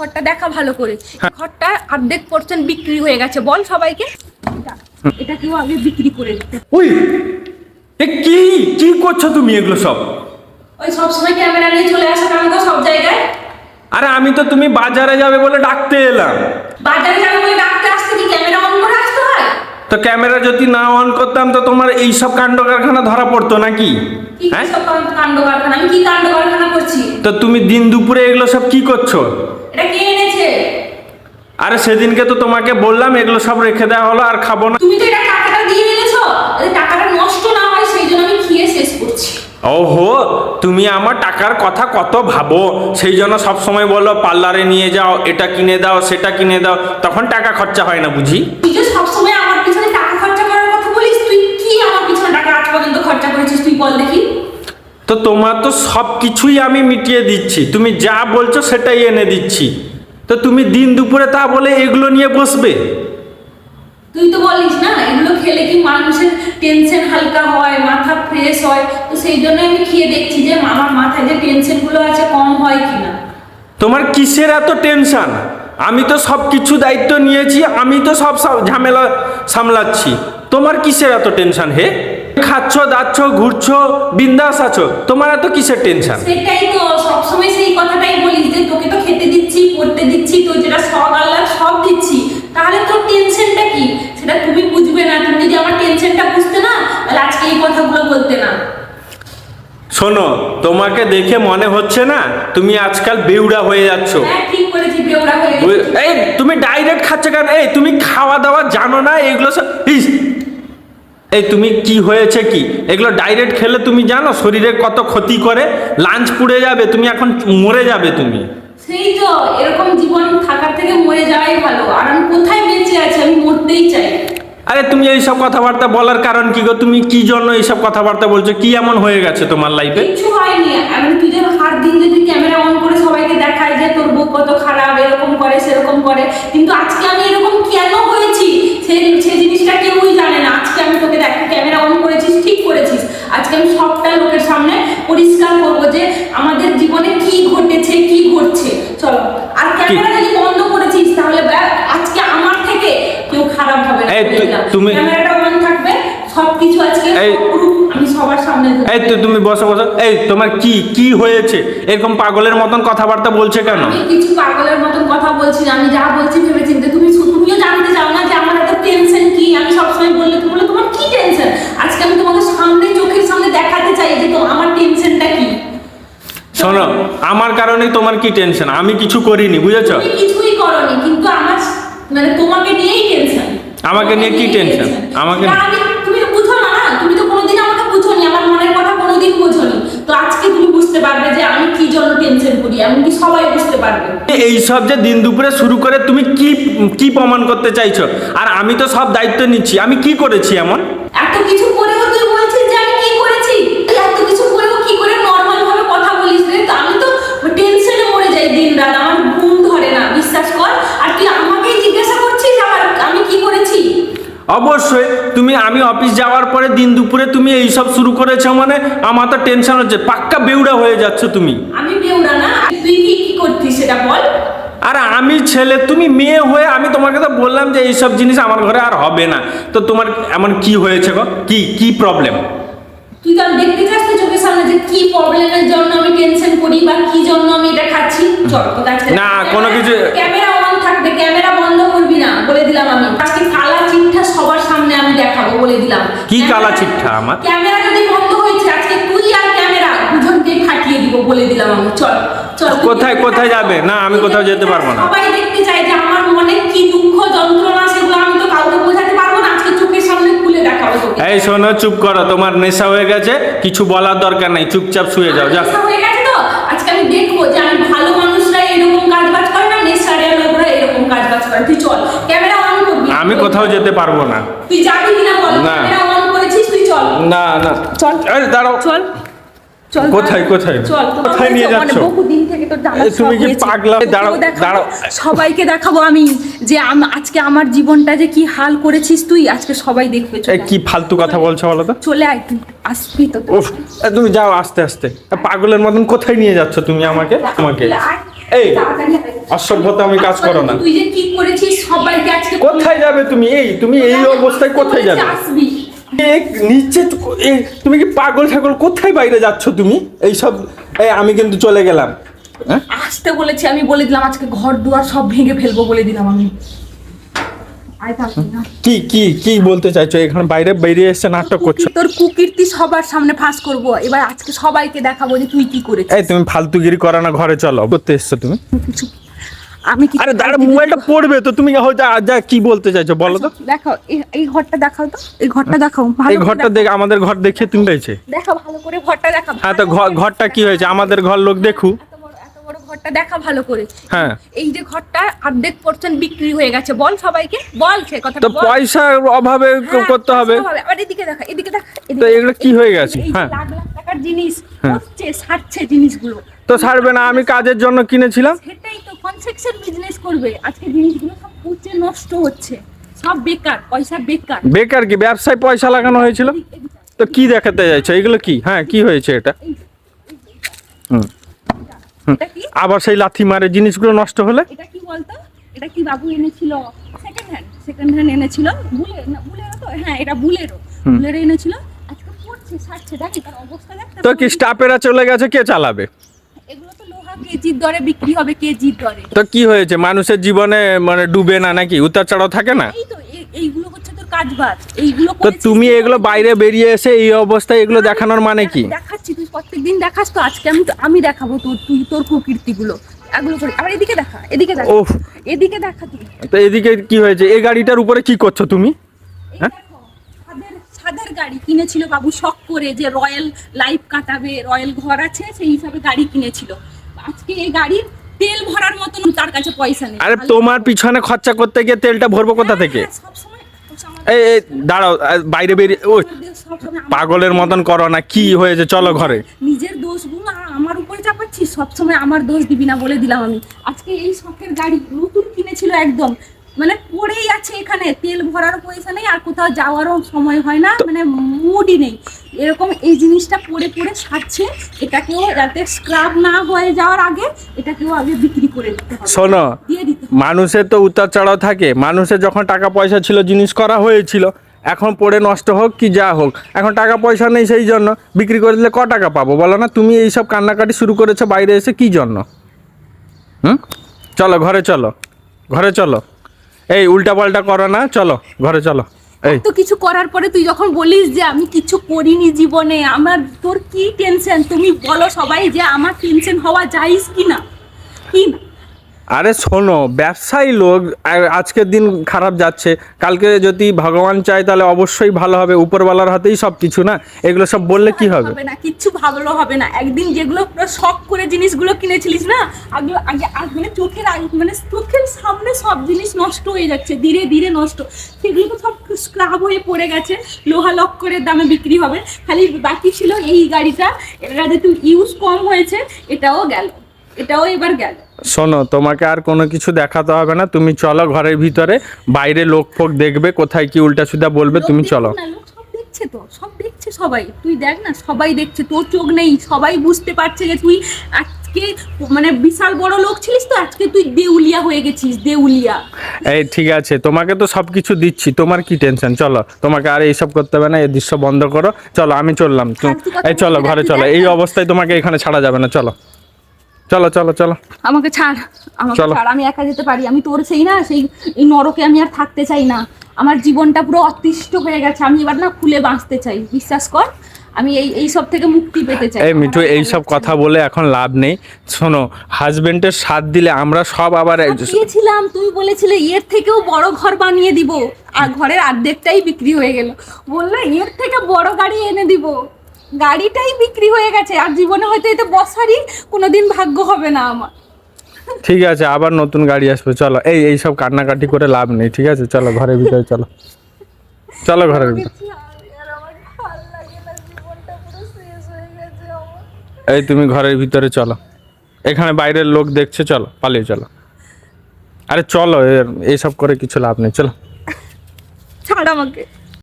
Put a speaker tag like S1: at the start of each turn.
S1: ঘরটা দেখা ভালো করে। ঘরটা অর্ধেক পার্সেন্ট বিক্রি হয়ে গেছে। বল সবাইকে। এটা- কেউ আগে বিক্রি করে দিতে।
S2: ওই এ কি কি করছ তুমি এগুলো সব?
S1: ওই সবসময় ক্যামেরা নিয়ে চলে আসা কেন গো সব জায়গায়?
S2: আরে আমি তো তুমি বাজারে যাবে বলে ডাকতে এলাম।
S1: বাজারে যাবে বলে ডাকতে আসতে কি ক্যামেরা অন করে আসতে হয়?
S2: তো ক্যামেরা যদি না অন করতাম তো তোমার এই সব কাণ্ড কারখানা ধরা পড়তো নাকি? হ্যাঁ?
S1: সব কাণ্ড কারখানা? আমি কি কাণ্ড কারখানা করছি?
S2: তো তুমি দিন দুপুরে এগুলো সব কি করছ? আরে সেদিনকে তো তোমাকে বললাম এগুলো সব রেখে দেওয়া হলো আর খাব না।
S1: তুমি তো এটা টাকাটা দিয়ে এনেছো টাকাটা নষ্ট না হয় সেই জন্য আমি খেয়ে শেষ করছি।
S2: ওহো তুমি আমার টাকার কথা কত ভাবো? সেই জন্য সব সময় বলো পার্লারে নিয়ে যাও এটা কিনে দাও সেটা কিনে দাও তখন টাকা খরচা হয় না বুঝি?
S1: তুই যে সবসময় আমার পিছনে টাকা খরচা করার কথা বলিস তুই কি আমার পিছনে টাকা আজ পর্যন্ত খরচা করেছিস তুই বল দেখি।
S2: তো তোমার তো সব কিছুই আমি মিটিয়ে দিচ্ছি তুমি যা বলছো সেটাই এনে দিচ্ছি। তো তুমি দিন দুপুরে তা বলে এগুলো নিয়ে বসবে?
S1: তুই তো বলিস না এগুলো খেলে কি মানুষের টেনশন হালকা হয় মাথা ফ্রেশ হয়? তো সেই জন্য আমি খেয়ে দেখছি যে আমার মাথায় যে টেনশনগুলো আছে কম হয় কিনা।
S2: তোমার কিসের এত টেনশন আমি তো সব কিছু দায়িত্ব নিয়েছি আমি তো সব ঝামেলা সামলাচ্ছি। তোমার কিসের এত টেনশন হে? খাচ্ছ দাচ্ছ ঘুরছো বিন্দাস আছো তোমার এত কিসের টেনশন
S1: সেটাই তো সবসময় সেই কথাটাই দিচ্ছি পড়তে দিচ্ছি তোর যেটা শখ আল্লাহ সব দিচ্ছি। তাহলে তোর টেনশনটা কি? সেটা তুমি বুঝবে না। তুমি যদি আমার টেনশনটা বুঝতে না তাহলে আজকে এই কথাগুলো বলতে না।
S2: শোনো তোমাকে দেখে মনে হচ্ছে না তুমি আজকাল বেউড়া হয়ে যাচ্ছ।
S1: হ্যাঁ
S2: এই তুমি ডাইরেক্ট খাচ্ছ কেন? এই তুমি খাওয়া দাওয়া জানো না? এগুলো সব! এই তুমি কি হয়েছে কি? এগুলো ডাইরেক্ট খেলে তুমি জানো শরীরে কত ক্ষতি করে? লাঞ্চ পুড়ে যাবে তুমি এখন মরে যাবে তুমি।
S1: সেই তো এরকম জীবন থাকার থেকে মরে যাওয়াই ভালো। আর আমি কোথায় বেঁচে আছি? আমি মরতেই চাই।
S2: আরে তুমি এইসব কথাবার্তা বলার কারণ কি গো? তুমি কি জন্য এইসব কথাবার্তা বলছো? কি এমন হয়ে গেছে তোমার লাইফে
S1: কিছু হয়নি। আমি তুই হাত দিন যে তুই ক্যামেরা অন করে সবাইকে দেখায় যে তোর বউ কত খারাপ এরকম করে সেরকম করে। কিন্তু আজকে আমি এরকম কেন হয়েছি? সেই সেই জিনিসটা কেউই জানে না। আজকে আমি তোকে দেখ ক্যামেরা অন করেছিস ঠিক করেছিস। আজকে আমি সবটা লোকের সামনে পরিষ্কার করব যে আমাদের জীবনে কি ঘটেছে কি ঘটছে চলো আর ক্যামেরা যদি বন্ধ করেছিস তাহলে ব্যাস আজকে আমার থেকে কেউ খারাপ হবে না
S2: এই
S1: বলে
S2: তু-
S1: দিলাম।
S2: তুমি-
S1: ক্যামেরাটা অন থাকবে সবকিছু আজকে
S2: এই-
S1: আমি সবার সামনে
S2: এই তো তুমি বসো বসো। এই তোমার কি কি হয়েছে? এরকম পাগলের মতন কথাবার্তা বলছে কেন?
S1: আমি কিছু পাগলের মতন কথা বলছি না আমি যা বলছি ভেবে চিন্তে তুমি তুমিও জানতে চাও না যে আমার এত টেনশন কি? আমি সবসময় বললে তুমি বলে তোমার কি টেনশন আজকে আমি তোমাকে সামনে চোখের সামনে দেখাতে চাই যে তো আমার টেনশনটা কি।
S2: শোনো আমার কারণে তোমার কি টেনশন আমি কিছু করিনি বুঝেছ?
S1: কিছুই করনি কিন্তু আমার মানে তোমাকে নিয়েই
S2: আমাকে নিয়ে কি টেনশন আমাকে-
S1: তুমি বুঝো না না? তুমি তো কোনোদিন আমাকে বুঝোনি আমার মনের কথা কোনোদিন বুঝোনি। তো আজকে তুমি বুঝতে পারবে যে আমি কি জন্য টেনশন করি এমনকি সবাই বুঝতে পারবে।
S2: এই সব যে দিন দুপুরে শুরু করে তুমি কি কি প্রমাণ করতে চাইছো? আর আমি তো সব দায়িত্ব নিচ্ছি আমি কি করেছি এমন
S1: এত কিছু করেও তুই বলছিস যে আমি কি করেছি তুই এত কিছু করেও কি করে নর্মাল ভাবে কথা বলিস রে তো আমি তো টেনশনে মরে যাই দিন রাত আমার ঘুম ধরে না বিশ্বাস কর আর তুই আমাকেই জিজ্ঞাসা করছিস আমার আমি কি করেছি
S2: অবশ্যই তুমি আমি অফিস যাওয়ার পরে দিন দুপুরে তুমি এই সব শুরু করেছ মানে আমার তো টেনশন হচ্ছে পাক্কা বেউড়া হয়ে যাচ্ছ তুমি।
S1: আমি বেউরা না আর তুই কি কি করছিস সেটা বল।
S2: আর আমি ছেলে তুমি মেয়ে হয়ে আমি তোমাকে তো বললাম যে এইসব জিনিস আমার ঘরে আর হবে না। তো তোমার এমন কি হয়েছে গো? কি কি প্রবলেম
S1: তুই তো দেখতে চাস তো চোখের সামনে যে কি প্রবলেমের জন্য আমি টেনশন করি বা কি জন্য আমি এটা খাচ্ছি? চল তো
S2: না, কোনো কিছু-
S1: ক্যামেরা অন থাকবে ক্যামেরা বন্ধ করবি না বলে দিলাম আমি আজকে কালা চিঠা সবার সামনে আমি দেখাবো বলে দিলাম।
S2: কি কালা চিঠা আমার?
S1: ক্যামেরা যদি বন্ধ হয়েছে আজকে তুই আর ক্যামেরা দুজনকে ফাটিয়ে দিব বলে দিলাম আমি। চল চল।
S2: কোথায়- কোথায় যাবে? না, আমি কোথাও যেতে পারব না।
S1: সবাই দেখতে চায় যে আমার মনে কি দুঃখ যন্ত্রণা সেগুলো আমি তো কাউকে বোঝাতে পারব না। আজকে চোখের সামনে খুলে দেখাবো তোকে।
S2: এই শোনো চুপ করো তোমার নেশা হয়ে গেছে কিছু বলার দরকার নাই চুপচাপ শুয়ে যাও যা।
S1: হয়ে গেছে তো? আজকে আমি দেখব যে আমি ভালো মানুষরা এরকম কাজ বাজ করে না নেশারিয়া লোকরা এরকম কাজ বাজ করে। তুই চল ক্যামেরা
S2: আমি কোথাও যেতে পারব না।
S1: তুই যাবি কিনা বল?
S2: না।
S1: অন করেছিস তুই চল।
S2: না না।
S1: চল।
S2: এই দাঁড়াও।
S1: চল। চল
S2: কোথায়, কোথায়?
S1: চল
S2: কোথায় নিয়ে
S1: মানে
S2: যাচ্ছ?
S1: বহুদিন থেকে জানা
S2: তুমি কি পাগলা? দাঁড়াও, দাঁড়াও।
S1: সবাইকে দেখাবো আমি যে আজকে আমার জীবনটা যে কি হাল করেছিস তুই আজকে সবাই দেখবে
S2: কি ফালতু কথা বলছো বলো তো?
S1: চলে আয় তুই আসবি তো।
S2: তুমি যাও আস্তে আস্তে। পাগলের মতন কোথায় নিয়ে যাচ্ছ তুমি আমাকে? আমাকে। এই। অসভ্যতা আমি কাজ করো না।
S1: তুই যে কি করেছিস সবাইকে আজকে
S2: কোথায় যাবে তুমি? এই তুমি এই অবস্থায় কোথায় যাবে? নিচে তুমি কি পাগল ছাগল কোথায় বাইরে যাচ্ছ তুমি? এই সব এই আমি কিন্তু চলে গেলাম। হ্যাঁ?
S1: আসতে বলেছি আমি বলে দিলাম আজকে ঘর দুয়ার সব ভেঙে ফেলব বলে দিলাম আমি।
S2: কি কি কি বলতে চাইছো? এখানে বাইরে বেরিয়ে এসছে নাটক করছ?
S1: তোর কুকীর্তি সবার সামনে ফাঁস করব। এবার আজকে সবাইকে দেখাবো যে তুই কি করেছিস।
S2: এই তুমি ফালতুগিরি করো না ঘরে চলো। করতে এসছো তুমি?
S1: কিছু আমি কি
S2: আরে দাঁড়া মোবাইলটা পড়বে তো তুমি হয়তো যা কি বলতে চাইছো বলো তো।
S1: দেখাও এই- ঘরটা দেখাও তো এই ঘরটা দেখাও ভালো
S2: এই ঘরটা
S1: দেখাও।
S2: দেখে আমাদের ঘর দেখে তুমি পেয়েছে
S1: দেখা ভালো করে ঘরটা দেখা
S2: হ্যাঁ তো ঘরটা কি হয়েছে? আমাদের ঘর লোক
S1: বড় ঘরটা দেখা ভালো করে।
S2: হ্যাঁ।
S1: এই যে ঘরটা অর্ধেক পার্সেন্ট বিক্রি হয়ে গেছে বল সবাইকে বল সে কথা
S2: তো পয়সার অভাবে করতে হবে।
S1: আবার এদিকে দেখা এদিকে দেখা
S2: তো এগুলো কি হয়ে গেছে? হ্যাঁ।
S1: লাখ লাখ টাকার জিনিস হচ্ছে সারছে জিনিসগুলো।
S2: তো ছাড়বে না আমি কাজের জন্য কিনেছিলাম।
S1: কনস্ট্রাকশন বিজনেস করবে? আজকে জিনিসগুলো সব পচে নষ্ট হচ্ছে। সব বেকার পয়সা বেকার।
S2: বেকার কি? ব্যবসায় পয়সা লাগানো হয়েছিল? তো কি দেখাতে চাইছো? এগুলো কি? হ্যাঁ কি হয়েছে এটা? হুম। আবার সেই লাথি মারে জিনিসগুলো নষ্ট হলে?
S1: এটা কি বলতো? এটা কি বাবু এনেছিল? সেকেন্ড হ্যান্ড সেকেন্ড হ্যান্ড এনেছিল। বুলের না বুলেরো তো হ্যাঁ এটা বুলেরো বুলেরো এনেছিল। আজকে পড়ছে সারছে দেখ তার অবস্থা দেখ।
S2: তো কি স্টাফেরা চলে গেছে? কে চালাবে?
S1: কেজির দরে বিক্রি হবে কেজির দরে।
S2: তো কি হয়েছে? মানুষের জীবনে মানে ডুবে না নাকি? উত্তর চড়াও থাকে না?
S1: এই তো এই- এইগুলো হচ্ছে তোর কাজ বাজ এইগুলো
S2: তো
S1: করেছিস
S2: তুমি
S1: তুই।
S2: এগুলো বাইরে বেরিয়ে এসে এই অবস্থায় এগুলো দেখানোর মানে কি?
S1: দেখাচ্ছি তুই প্রত্যেকদিন দেখাস তো আজকে আমি তো আমি দেখাবো তোর তুই তোর কুকীর্তিগুলো। এগুলো করে আবার এদিকে দেখা এদিকে দেখা।
S2: ওফ।
S1: এদিকে দেখা তুই।
S2: তো এদিকে কি হয়েছে? এই গাড়িটার উপরে কি করছ তুমি?
S1: এই
S2: হ্যাঁ?
S1: দেখো, ছাদের গাড়ি কিনেছিল বাবু শখ করে যে রয়্যাল লাইফ কাটাবে রয়্যাল ঘর আছে সেই হিসাবে গাড়ি কিনেছিল। আজকে এই গাড়ির তেল ভরার মতন তার কাছে পয়সা নেই।
S2: আরে তোমার পিছনে খরচা করতে গিয়ে তেলটা ভরবো কোথা থেকে?
S1: হ্যাঁ, সবসময়
S2: এই এই দাঁড়াও বাইরে বেরিয়ে ও পাগলের মতন করো না কি হয়েছে চলো ঘরে।
S1: নিজের দোষগুলো আমার উপরে চাপাচ্ছিস সবসময় আমার দোষ দিবি না বলে দিলাম আমি। আজকে এই শখের গাড়ি নতুন কিনেছিল একদম মানে পড়েই আছে এখানে তেল ভরার পয়সা নেই আর কোথাও যাওয়ারও সময় হয় না মানে মুডই নেই। এরকম এই জিনিসটা পড়ে পড়ে সারছে এটাকেও যাতে স্ক্রাব না হয়ে যাওয়ার আগে এটাকেও আগে বিক্রি করে দিতে হবে।
S2: শোনো
S1: দিয়ে দিতে হবে।
S2: মানুষের তো উত্তর চড়াও থাকে। মানুষের যখন টাকা পয়সা ছিল জিনিস করা হয়েছিল এখন পড়ে নষ্ট হোক কি যা হোক এখন টাকা পয়সা নেই সেই জন্য বিক্রি করে দিলে ক টাকা পাবো? বলো না তুমি এইসব কান্নাকাটি শুরু করেছ বাইরে এসে কি জন্য? হুম? চলো ঘরে চলো ঘরে চলো। এই উল্টা পাল্টা করো না, চলো, ঘরে চলো। এই।
S1: তো কিছু করার পরে তুই যখন বলিস যে আমি কিছু করিনি জীবনে, আমার তোর কি টেনশন তুমি বলো সবাই যে আমার টেনশন হওয়া যাইস কি না কি না
S2: আরে শোনো, ব্যবসায়ী লোক আজকের দিন খারাপ যাচ্ছে। কালকে যদি ভগবান চায় তাহলে অবশ্যই ভালো হবে, উপরওয়ালার হাতেই সব কিছু না? এগুলো সব বললে কি হবে?
S1: না, কিচ্ছু ভালো হবে না। একদিন যেগুলো পুরো শখ করে জিনিসগুলো কিনেছিলিস না আগে আগে মানে চোখের আগে মানে চোখের সামনে সব জিনিস নষ্ট হয়ে যাচ্ছে, ধীরে ধীরে নষ্ট। সেগুলো তো সব স্ক্রাব হয়ে পড়ে গেছে, লোহা লক্করের দামে বিক্রি হবে। খালি বাকি ছিল এই গাড়িটা এটা যেহেতু ইউজ কম হয়েছে, এটাও গেল, এটাও এবার গেল।
S2: শোনো তোমাকে আর কোনো কিছু দেখাতে হবে না। তুমি চলো ঘরের ভিতরে বাইরে লোক ফোক দেখবে কোথায় কি উল্টা সুদা বলবে তুমি চলো।
S1: দেখছে তো সব দেখছে সবাই। তুই দেখ না সবাই দেখছে তোর চোখ নেই সবাই বুঝতে পারছে যে তুই আজকে মানে বিশাল বড় লোক ছিলিস তো আজকে তুই দেউলিয়া হয়ে গেছিস দেউলিয়া।
S2: এই ঠিক আছে তোমাকে তো সব কিছু দিচ্ছি তোমার কি টেনশন চলো তোমাকে আর এইসব করতে হবে না এই দৃশ্য বন্ধ করো। চলো আমি চললাম। এই চলো ঘরে চলো এই অবস্থায় তোমাকে এখানে ছাড়া যাবে না চলো। চলো চলো চলো।
S1: আমাকে ছাড় আমাকে ছাড় আমি একা যেতে পারি আমি তোর সেই না সেই এই নরকে আমি আর থাকতে চাই না। আমার জীবনটা পুরো অতিষ্ঠ হয়ে গেছে আমি এবার না খুলে বাঁচতে চাই। বিশ্বাস কর আমি এই এই সব থেকে মুক্তি পেতে চাই।
S2: এই মিঠু
S1: আর ভালো
S2: এইসব কথা বলে এখন লাভ নেই। শোনো হাজবেন্ডের সাথ দিলে আমরা সব আবার।
S1: দিয়েছিলাম তুমি বলেছিলে এর থেকেও বড় ঘর বানিয়ে দিব। আর ঘরের অর্ধেকটাই বিক্রি হয়ে গেল। বললে এর থেকে বড় গাড়ি এনে দিব। গাড়িটাই বিক্রি হয়ে গেছে আর জীবনে হয়তো এতে বসারই কোনোদিন ভাগ্য হবে না আমার।
S2: ঠিক আছে আবার নতুন গাড়ি আসবে চলো। এই এই সব কান্নাকাটি করে লাভ নেই ঠিক আছে? চলো ঘরের ভিতরে চলো। চলো ঘরের ভিতরে। এই তুমি ঘরের ভিতরে চলো। এখানে বাইরের লোক দেখছে চলো পালিয়ে চলো। আরে চলো এ- এইসব করে কিছু লাভ নেই চলো।
S1: ছাড় আমাকে।